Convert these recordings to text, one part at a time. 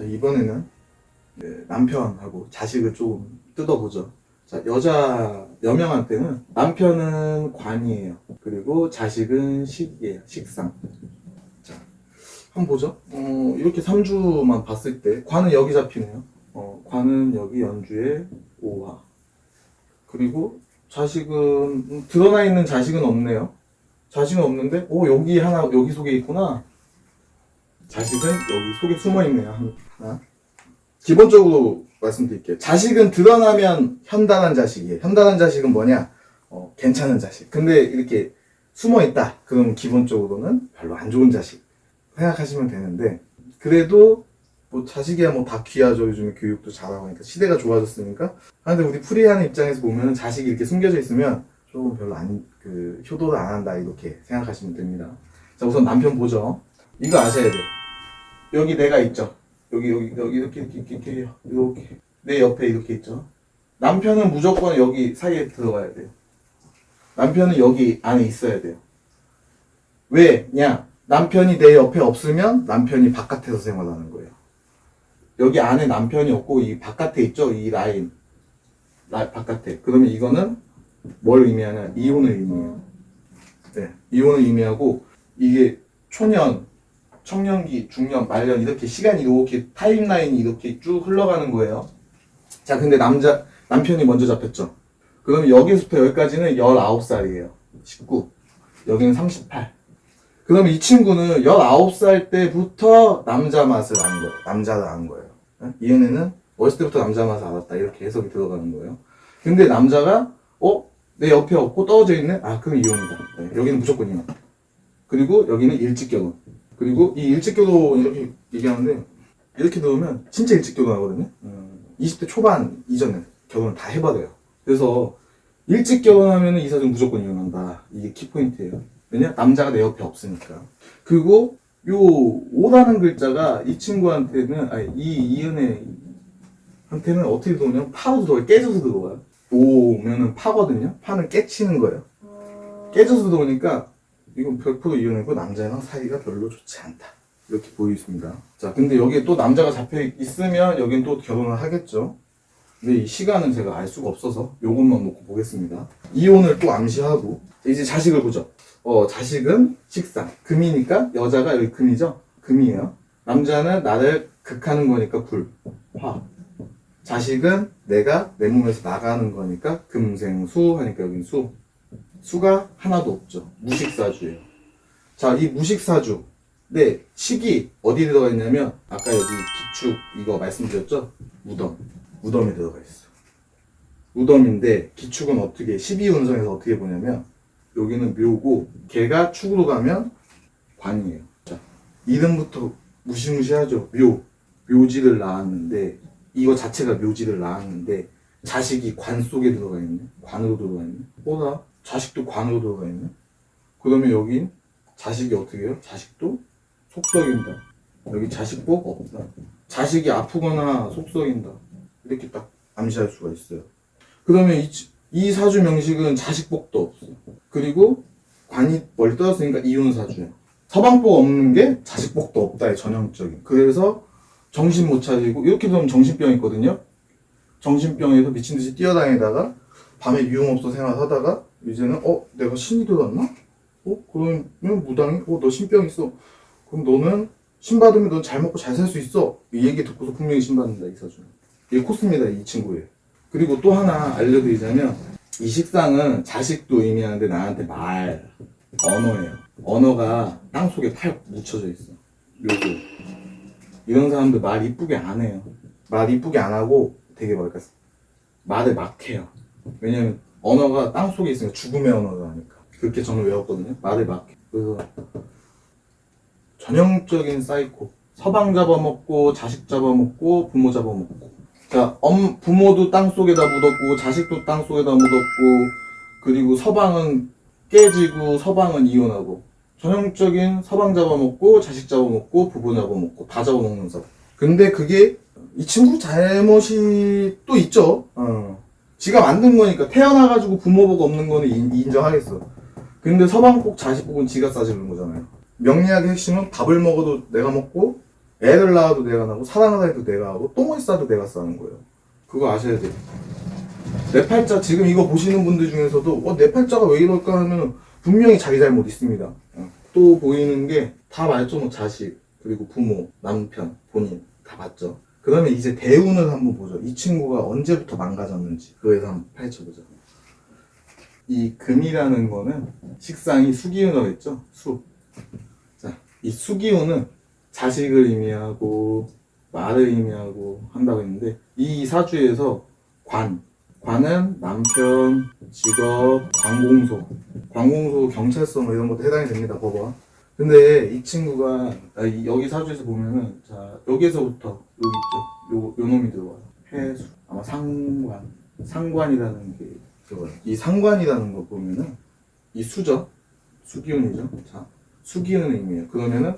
자, 이번에는 네, 남편하고 자식을 좀 뜯어보죠. 자, 여자 여명한테는 남편은 관이에요. 그리고 자식은 식이에요. 식상. 자, 한번 보죠. 어, 이렇게 3주만 봤을 때 관은 여기 잡히네요. 어, 관은 여기 연주에 5화. 그리고 자식은 음, 드러나 있는 자식은 없네요. 자식은 없는데 오 여기 하나 여기 속에 있구나. 자식은 여기 속에 숨어 있네요. 하나. 기본적으로 말씀드릴게요. 자식은 드러나면 현단한 자식이에요. 현단한 자식은 뭐냐? 어, 괜찮은 자식. 근데 이렇게 숨어 있다. 그럼 기본적으로는 별로 안 좋은 자식 생각하시면 되는데 그래도 뭐 자식이야 뭐 다 귀하죠. 요즘에 교육도 잘하고 하니까 시대가 좋아졌으니까. 아, 근데 우리 프리하는 입장에서 보면 자식이 이렇게 숨겨져 있으면 조금 별로 안, 그, 효도를 안 한다. 이렇게 생각하시면 됩니다. 자, 우선 남편 보죠. 이거 아셔야 돼. 여기 내가 있죠. 여기, 여기, 여기 이렇게, 이렇게, 이렇게, 이렇게, 이렇게. 내 옆에 이렇게 있죠. 남편은 무조건 여기 사이에 들어가야 돼요. 남편은 여기 안에 있어야 돼요. 왜냐? 남편이 내 옆에 없으면 남편이 바깥에서 생활하는 거예요. 여기 안에 남편이 없고 이 바깥에 있죠? 이 라인. 라, 바깥에. 그러면 이거는 뭘 의미하냐? 이혼을 의미해요. 네. 이혼을 의미하고 이게 초년, 청년기, 중년, 말년 이렇게 시간이 이렇게 타임라인이 이렇게 쭉 흘러가는 거예요. 자, 근데 남자, 남편이 먼저 잡혔죠. 그럼 여기서부터 여기까지는 19살이에요. 19. 여기는 38. 그러면 이 친구는 19살 때부터 남자 맛을 안 거예요. 남자를 안 거예요. 예? 이 연애는 어렸을 때부터 남자 맛을 알았다. 이렇게 해석이 들어가는 거예요. 근데 남자가, 어? 내 옆에 없고 떨어져 있네? 아, 그럼 이혼이다. 네, 여기는 무조건 이혼. 그리고 여기는 일찍 결혼. 그리고 이 일찍 결혼 이렇게 얘기하는데, 이렇게 넣으면 진짜 일찍 결혼하거든요. 음, 20대 초반 이전에 결혼을 다 해버려요. 그래서 일찍 결혼하면 이 사주는 무조건 이혼한다. 이게 키포인트예요. 왜냐? 남자가 내 옆에 없으니까. 그리고 요 5라는 글자가 이 친구한테는 아니 이 이은혜 한테는 어떻게 들어오냐면 파로 들어가요. 깨져서 들어와요. 5면은 파거든요. 파는 깨치는 거예요. 깨져서 들어오니까 이건 100% 이혼이고 남자랑 사이가 별로 좋지 않다. 이렇게 보이십니다. 자, 근데 여기에 또 남자가 잡혀 있으면 여긴 또 결혼을 하겠죠. 근데 이 시간은 제가 알 수가 없어서 요것만 놓고 보겠습니다. 이혼을 또 암시하고 이제 자식을 보죠. 어, 자식은 식상. 금이니까 여자가 여기 금이죠? 금이에요. 남자는 나를 극하는 거니까 불, 화. 자식은 내가 내 몸에서 나가는 거니까 금생수 하니까 여긴 수. 수가 하나도 없죠. 무식사주예요. 자, 이 무식사주. 네, 식이 어디 들어가 있냐면 아까 여기 기축 이거 말씀드렸죠? 무덤. 무덤에 들어가 있어. 무덤인데 기축은 어떻게 12운성에서 어떻게 보냐면 여기는 묘고 개가 축으로 가면 관이에요. 자, 이름부터 무시무시하죠. 묘. 묘지를 낳았는데 이거 자체가 묘지를 낳았는데 자식이 관 속에 들어가 있네. 관으로 들어가 있네. 뭐다? 자식도 들어가 있네. 그러면 여긴 자식이 어떻게 해요? 자식도 속썩인다. 여기 자식복 없다. 자식이 아프거나 속썩인다. 이렇게 딱 암시할 수가 있어요. 그러면 이, 치- 이 사주 명식은 자식복도 없어. 그리고 관이 멀리 떨어졌으니까 이혼 사주야. 서방복 없는 게 자식복도 없다의 전형적인. 그래서 정신 못 차리고 이렇게 되면 정신병 있거든요. 정신병에서 미친 듯이 뛰어다니다가 밤에 유흥업소 생활하다가 이제는 어 내가 신이 들었나? 어 그러면 무당이 어 너 신병 있어. 그럼 너는 신 받으면 넌 잘 먹고 잘 살 수 있어. 이 얘기 듣고서 분명히 신 받는다 이 사주는. 이게 코스입니다 이 친구의. 그리고 또 하나 알려드리자면 이 식상은 자식도 의미하는데 나한테 말 언어예요. 언어가 땅 속에 팔 묻혀져 있어. 묘조. 이런 사람들 말 이쁘게 안 해요. 말 이쁘게 안 하고 되게 뭐랄까 말을 막 해요. 왜냐면 언어가 땅 속에 있으니까 죽음의 언어다 하니까. 그렇게 저는 외웠거든요. 말을 막 해. 그래서 전형적인 사이코. 서방 잡아먹고 자식 잡아먹고 부모 잡아먹고. 자, 엄 부모도 땅 속에다 묻었고 자식도 땅 속에다 묻었고 그리고 서방은 깨지고 서방은 이혼하고 전형적인 서방 잡아먹고 자식 잡아먹고 부부 잡아먹고 다 잡아먹는 사람. 근데 그게 이 친구 잘못이 또 있죠. 어. 지가 만든 거니까 태어나가지고 부모 복 없는 거는 인- 인정하겠어. 근데 서방 복 자식 복은 지가 싸지는 거잖아요. 명리학의 핵심은 밥을 먹어도 내가 먹고 애를 낳아도 내가 낳고 사랑을 해도 내가 하고 똥을 싸도 내가 싸는 거예요. 그거 아셔야 돼요. 내 팔자 지금 이거 보시는 분들 중에서도 어, 내 팔자가 왜 이럴까 하면 분명히 자기 잘못 있습니다. 어. 또 보이는 게 다 말죠. 뭐 자식 그리고 부모, 남편, 본인 다 봤죠. 그러면 이제 대운을 한번 보죠. 이 친구가 언제부터 망가졌는지 그거에서 한번 파헤쳐보자. 이 금이라는 거는 식상이 수기운이라고 했죠. 수. 자, 이 수기운은 자식을 의미하고 말을 의미하고 한다고 했는데 이 사주에서 관 관은 남편, 직업, 관공서 관공서, 경찰서 뭐 이런 것도 해당이 됩니다 법원 근데 이 친구가 아, 이- 여기 사주에서 보면은 자 여기에서부터 여기 있죠? 요, 요 놈이 들어와요. 해수. 아마 상관 상관이라는 게 들어와요. 이 상관이라는 거 보면은 이 수죠 수기운이죠? 자 수기운의 의미예요. 그러면은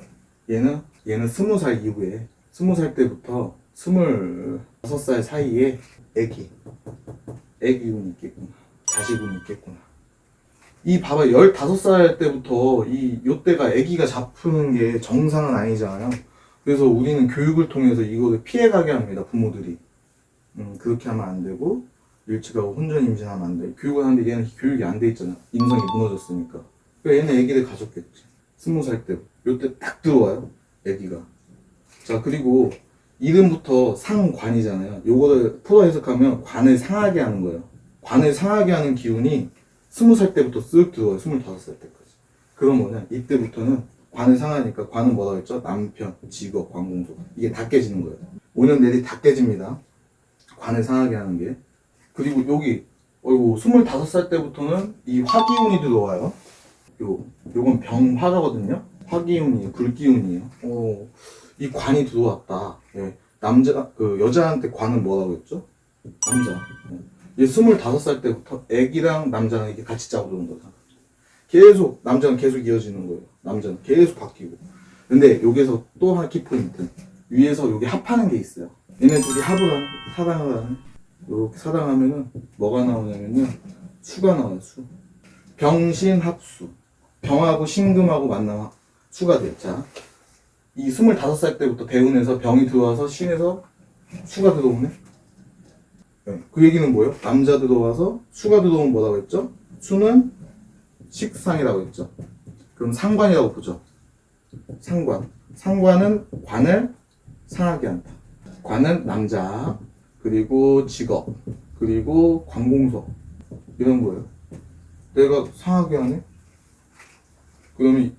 얘는 얘는 스무 살 이후에 스무 살 때부터 스물다섯 살 사이에 애기 애기운이 있겠구나. 자식운이 있겠구나. 이 봐봐 15살 때부터 이 요 때가 애기가 잡히는 게 정상은 아니잖아요 그래서 우리는 교육을 통해서 이거를 피해가게 합니다 부모들이 음, 그렇게 하면 안 되고 일찍하고 혼전 임신하면 안 돼. 교육을 하는데 얘는 교육이 안 돼 있잖아. 인성이 무너졌으니까. 그러니까 얘는 애기를 가졌겠지. 스무 살 때. 요때 딱 들어와요. 애기가. 자, 그리고 이름부터 상관이잖아요. 요거를 풀어 해석하면 관을 상하게 하는 거예요. 관을 상하게 하는 기운이 스무 살 때부터 쓱 들어와요. 스물다섯 살 때까지. 그럼 뭐냐? 이때부터는 관을 상하니까 관은 뭐라고 했죠? 남편, 직업, 관공서. 이게 다 깨지는 거예요. 5년 내리 다 깨집니다. 관을 상하게 하는 게. 그리고 여기, 어이구, 25살 때부터는 이 화기운이 들어와요. 요, 요건 병화거든요? 화기운이에요. 불기운이에요. 오, 이 관이 들어왔다. 예. 남자, 그, 여자한테 관은 뭐라고 했죠? 남자. 예. 얘 25살 때부터 애기랑 남자랑 이렇게 같이 짜고 노는 거다. 계속, 남자는 계속 이어지는 거예요. 남자는 계속 바뀌고. 근데 여기서 또 하나 키포인트. 위에서 여기 합하는 게 있어요. 얘네 둘이 합을 하는, 사랑을 하는. 이렇게 사랑하면은 뭐가 나오냐면요. 수가 나와요, 수. 병신 합수. 병하고 신금하고 만나면 수가 돼요. 자, 이 25살 때부터 대운에서 병이 들어와서 신에서 수가 들어오네. 네, 그 얘기는 뭐예요? 남자 들어와서 수가 들어오면 뭐라고 했죠? 수는 식상이라고 했죠. 그럼 상관이라고 보죠. 상관. 상관은 관을 상하게 한다. 관은 남자, 그리고 직업, 그리고 관공서 이런 거예요. 내가 상하게 하네? 그러면 이-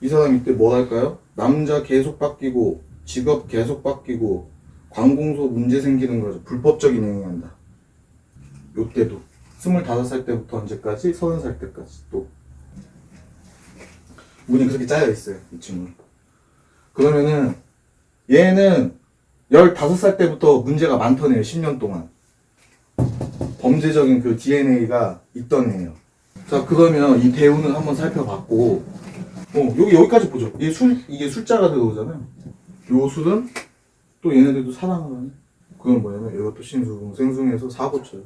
이 사람 이때 뭘 할까요? 남자 계속 바뀌고 직업 계속 바뀌고 관공서 문제 생기는 거죠. 불법적인 행위한다. 요때도 25살 때부터 언제까지? 30살 때까지 또 운이 그렇게 짜여 있어요. 이 친구는. 그러면은 얘는 15살 때부터 문제가 많더네요. 10년 동안. 범죄적인 그 DNA가 있던 애예요. 자, 그러면 이 대운을 한번 살펴봤고, 어, 여기, 여기까지 보죠. 이게 술, 이게 숫자가 들어오잖아요. 요 술은 또 얘네들도 사랑을 하네. 그건 뭐냐면 이것도 신수궁, 생숭에서 사고 쳐요.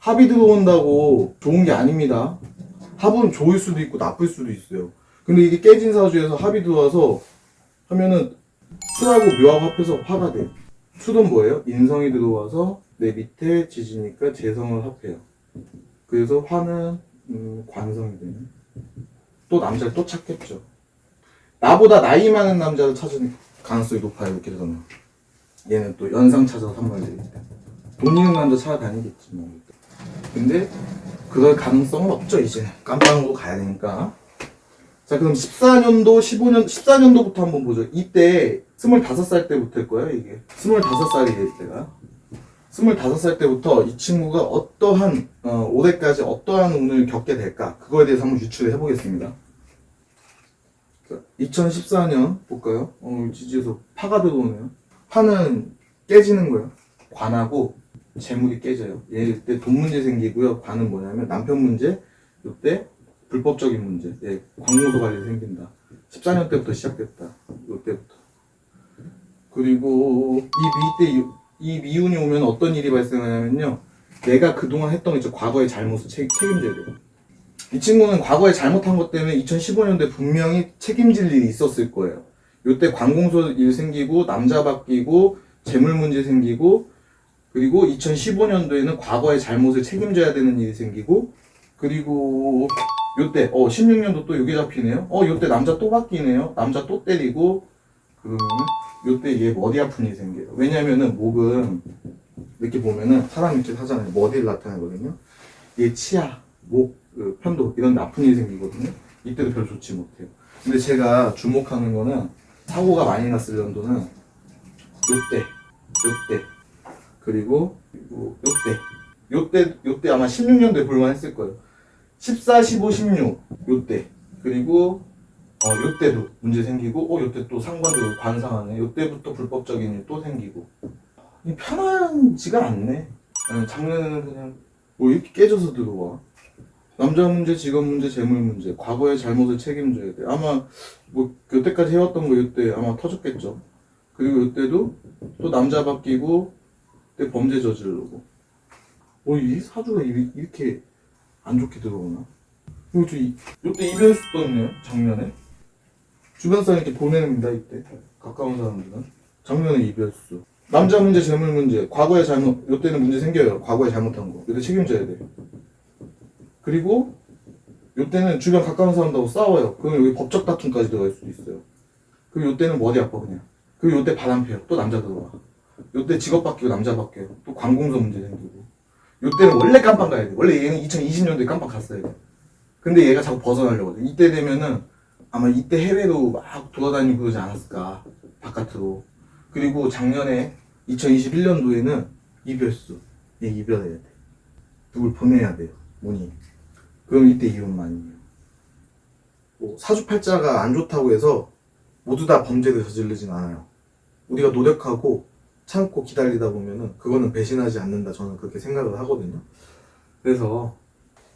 합이 들어온다고 좋은 게 아닙니다. 합은 좋을 수도 있고 나쁠 수도 있어요. 근데 이게 깨진 사주에서 합이 들어와서 하면은 술하고 묘하고 합해서 화가 돼. 술은 뭐예요? 인성이 들어와서 내 밑에 지지니까 재성을 합해요. 그래서 화는 음, 관성이 되는. 또 남자를 또 찾겠죠. 나보다 나이 많은 남자를 찾을 가능성이 높아요. 이렇게 되면. 얘는 또 연상 찾아서 선물을 때문에. 돈 있는 남자 찾아다니겠지 뭐. 근데 그럴 가능성은 없죠 이제. 깜빵으로 가야 되니까. 자 그럼 14년도 15년 14년도부터 한번 보죠. 이때 25살 때부터일 거예요 이게. 25살이에요 이때가. 25살 때부터 이 친구가 어떠한 어, 올해까지 어떠한 운을 겪게 될까 그거에 대해서 한번 유추를 해보겠습니다. 2014년 볼까요? 어, 지지에서 파가 들어오네요. 파는 깨지는 거예요. 관하고 재물이 깨져요. 얘때돈 문제 생기고요. 관은 뭐냐면 남편 문제, 이때 불법적인 문제, 예, 관공서 관리 생긴다. 14년 때부터 시작됐다. 이때부터. 그리고 이 미 때 이 미운이 오면 어떤 일이 발생하냐면요. 내가 그동안 했던 있죠. 과거의 잘못을 책, 책임져야 돼요. 이 친구는 과거에 잘못한 것 때문에 2015년도에 분명히 책임질 일이 있었을 거예요. 요때 관공서 일 생기고 남자 바뀌고 재물 문제 생기고 그리고 2015년도에는 과거의 잘못을 책임져야 되는 일이 생기고 그리고 요때 어 16년도 또 여기 잡히네요. 어 요때 남자 또 바뀌네요. 남자 또 때리고 그러면은 요때 얘 머리 아픈 일이 생겨요. 왜냐면은 목은 이렇게 보면은 사람 이렇게 하잖아요. 머리를 나타내거든요. 얘 치아, 목, 그 편도 이런 데 아픈 일이 생기거든요. 이때도 별로 좋지 못해요. 근데 제가 주목하는 거는 사고가 많이 났을 연도는 요때, 요때, 그리고 요때, 요때, 요때 아마 16년도에 볼만했을 거예요. 14, 15, 16 요때. 그리고 어 요때도 문제 생기고 어 요때 또 상관도 관상하네. 요때부터 불법적인 일 또 생기고. 이 편하지가 않네. 어, 작년에는 그냥 뭐 이렇게 깨져서 들어와. 남자 문제, 직업 문제, 재물 문제. 과거의 잘못을 책임져야 돼. 아마 뭐 요때까지 해왔던 거 요때 아마 터졌겠죠. 그리고 요때도 또 남자 바뀌고 때 범죄 저지르고 어 이 사주가 이- 이렇게 안 좋게 들어오나? 저 이, 이때 이별수 떴네요, 작년에. 주변 사람 이렇게 보냅니다, 이때. 가까운 사람들은. 작년에 이별 수. 남자 문제, 재물 문제, 과거에 잘못, 이때는 문제 생겨요. 과거에 잘못한 거. 이때 책임져야 돼. 그리고, 이때는 주변 가까운 사람들하고 싸워요. 그럼 여기 법적 다툼까지 들어갈 수도 있어요. 그리고 이때는 머리 아파, 그냥. 그리고 이때 바람 펴요. 또 남자 들어와. 이때 직업 바뀌고 남자 바뀌어요. 또 관공서 문제 생기고. 요때는 원래 깜빵 가야 돼. 원래 얘는 2020년도에 깜빵 갔어야 돼. 근데 얘가 자꾸 벗어나려고 해. 이때 되면은 아마 이때 해외로 막 돌아다니고 그러지 않았을까. 바깥으로. 그리고 작년에 2021년도에는 이별수. 얘 이별해야 돼. 누굴 보내야 돼요. 문의. 그럼 이때 이혼만이에요. 뭐 사주팔자가 안 좋다고 해서 모두 다 범죄를 저지르진 않아요. 우리가 노력하고 참고 기다리다 보면은 그거는 배신하지 않는다 저는 그렇게 생각을 하거든요. 그래서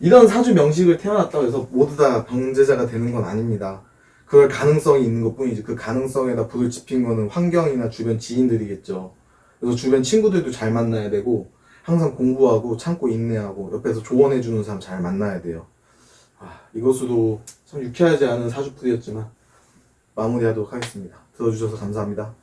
이런 사주 명식을 태어났다고 해서 모두 다 범죄자가 되는 건 아닙니다. 그럴 가능성이 있는 것 뿐이지 그 가능성에다 불을 지핀 거는 환경이나 주변 지인들이겠죠. 그래서 주변 친구들도 잘 만나야 되고 항상 공부하고 참고 인내하고 옆에서 조언해 주는 사람 잘 만나야 돼요. 아, 이것으로 참 유쾌하지 않은 사주풀이였지만 마무리하도록 하겠습니다. 들어주셔서 감사합니다.